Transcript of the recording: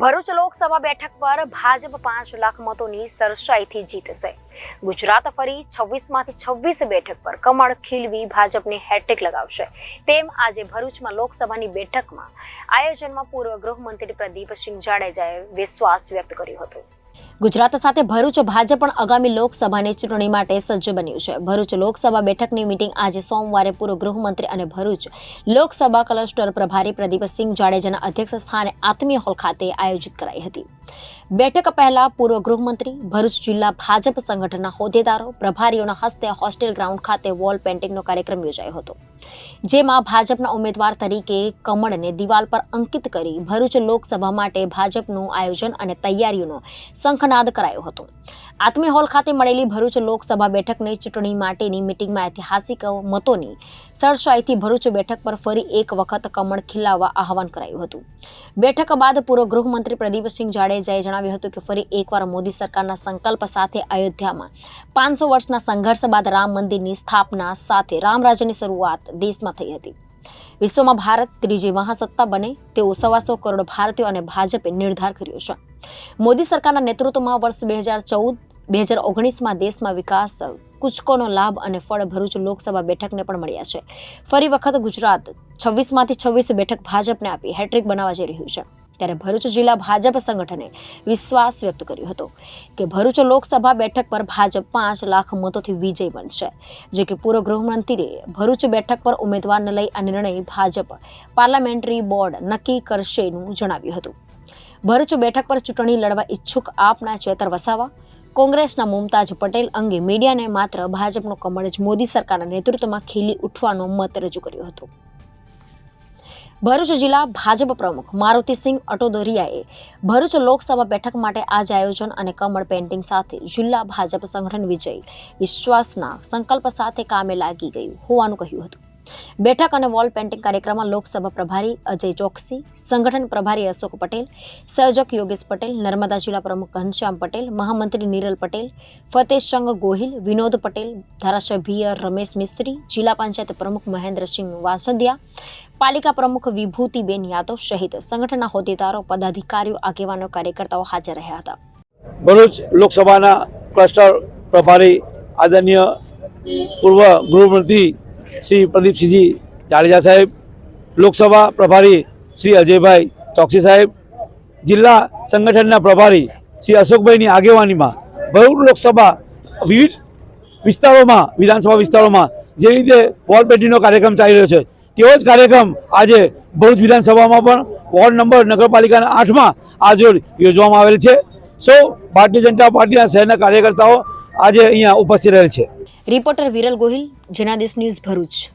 ભરૂચ લોકસભા બેઠક પર ભાજપ પાંચ લાખ મતોની સરસાઈથી જીતશે. ગુજરાત ફરી છવ્વીસમાંથી છવ્વીસ બેઠક પર કમળ ખીલવી ભાજપને હેટ્રિક લગાવશે. તેમ આજે ભરૂચમાં લોકસભાની બેઠકમાં આયોજનમાં પૂર્વ ગૃહમંત્રી પ્રદીપસિંહ જાડેજાએ વિશ્વાસ વ્યક્ત કર્યો હતો. ગુજરાત સાથે ભરૂચ ભાજપ પણ આગામી લોકસભાની ચૂંટણી માટે સજ્જ બન્યું છે. ભરૂચ લોકસભા બેઠકની મિટિંગ આજે સોમવારે પૂર્વ ગૃહમંત્રી અને ભરૂચ લોકસભા ક્લસ્ટર પ્રભારી પ્રદીપસિંહ જાડેજાના અધ્યક્ષ સ્થાને આત્મીય હોલ ખાતે આયોજિત કરાઈ હતી. બેઠક પહેલા પૂર્વ ગૃહમંત્રી, ભરૂચ જિલ્લા ભાજપ સંગઠનના હોદ્દેદારો, પ્રભારીઓના હસ્તે હોસ્ટેલ ગ્રાઉન્ડ ખાતે વોલ પેઇન્ટિંગનો કાર્યક્રમ યોજાયો હતો. જેમાં ભાજપના ઉમેદવાર તરીકે કમળને દિવાલ પર અંકિત કરી ભરૂચ લોકસભા માટે ભાજપનું આયોજન અને તૈયારીઓનો શંખનાદ કરાયો હતો. આત્મી હોલ ખાતે મળેલી ભરૂચ લોકસભા બેઠકની ચૂંટણી માટેની મિટિંગમાં ઐતિહાસિક મતોની સરસાઈથી ભરૂચ બેઠક પર ફરી એક વખત કમળ ખીલાવવા આહવાન કરાયું હતું. બેઠક બાદ પૂર્વ ગૃહમંત્રી પ્રદીપસિંહ જાડેજાએ જણાવ્યું હતું કે ફરી એકવાર મોદી સરકારના સંકલ્પ સાથે અયોધ્યામાં પાંચસો વર્ષના સંઘર્ષ બાદ રામ મંદિરની સ્થાપના સાથે રામરાજ્યની શરૂઆત દેશમાં થઈ હતી. વિશ્વમાં ભારત ત્રીજી મહાસત્તા બને તેવો સવાસો કરોડ ભારતીયો અને ભાજપે નિર્ધાર કર્યો છે. મોદી સરકારના નેતૃત્વમાં વર્ષ બે હજાર ચૌદ, બે હજાર ઓગણીસમાં દેશમાં વિકાસ, કૂચકોનો લાભ અને ફળ ભરૂચ લોકસભા બેઠકને પણ મળ્યા છે. ફરી વખત ગુજરાત છવ્વીસમાંથી છવ્વીસ બેઠક ભાજપને આપી હેટ્રિક બનાવવા જઈ રહ્યું છે. ત્યારે ભરૂચ જિલ્લા ભાજપ સંગઠને વિશ્વાસ વ્યક્ત કર્યો હતો કે ભરૂચ લોકસભા બેઠક પર ભાજપ પાંચ લાખ મતોથી વિજય બનશે, જે કે પૂર્વ ગૃહમંત્રીએ ભરૂચ બેઠક પર ઉમેદવારને લઈ આ નિર્ણય ભાજપ પાર્લામેન્ટરી બોર્ડ નક્કી કરશેનું જણાવ્યું હતું. ભરૂચ બેઠક પર ચૂંટણી લડવા ઈચ્છુક આપના ચેતર વસાવા, કોંગ્રેસના મુમતાજ પટેલ અંગે મીડિયાને માત્ર ભાજપનો કમળ જ મોદી સરકારના નેતૃત્વમાં ખીલી ઉઠવાનો મત રજૂ કર્યો હતો. ભરૂચ જિલ્લા ભાજપ પ્રમુખ મારુતિસિંહ અટોદરિયાએ ભરૂચ લોકસભા બેઠક માટે આજ આયોજન અને કમળ પેઇન્ટિંગ સાથે જિલ્લા ભાજપ સંગઠન વિજય વિશ્વાસના સંકલ્પ સાથે કામે લાગી ગયું હોવાનું કહ્યું હતું. બેઠક અને વોલ પેઇન્ટિંગ કાર્યક્રમમાં લોકસભા પ્રભારી અજય ચોકસી, સંગઠન પ્રભારી અશોક પટેલ સંયોજક યોગેશ પટેલ, નર્મદા જિલ્લા પ્રમુખ ઘનશ્યામ પટેલ, મહામંત્રી નીરલ પટેલ ફતેહચંગ ગોહિલ, વિનોદ પટેલ, ધારાસભ્ય રમેશ મિસ્ત્રી, જિલ્લા પંચાયત પ્રમુખ મહેન્દ્રસિંહ વાસદિયા પાલિકા પ્રમુખ વિભૂતિબેન યાદવ સહિત સંગઠનના હોદ્દેદારો, પદાધિકારીઓ, આગેવાનો, કાર્યકર્તાઓ હાજર રહ્યા હતા. ભરૂચ લોકસભાના ક્લસ્ટર પ્રભારી આદરણીય પૂર્વ ગૃહમંત્રી શ્રી પ્રદીપસિંહજી જાડેજા સાહેબ, લોકસભા પ્રભારી શ્રી અજયભાઈ ચોકસી સાહેબ, જિલ્લા સંગઠનના પ્રભારી શ્રી અશોકભાઈની આગેવાનીમાં ભરૂચ લોકસભા વિવિધ વિસ્તારોમાં, વિધાનસભા વિસ્તારોમાં જે રીતે વોલ પેન્ટિંગનો કાર્યક્રમ ચાલી રહ્યો છે તેવો જ કાર્યક્રમ આજે ભરૂચ વિધાનસભામાં પણ વોર્ડ નંબર નગરપાલિકાના આઠમાં આજરોજ યોજવામાં આવેલ છે. સૌ, ભારતીય જનતા પાર્ટીના શહેરના કાર્યકર્તાઓ આજે અહીંયા ઉપસ્થિત રહેલ છે. Reporter Viral Gohil, Janadesh news Bharuch.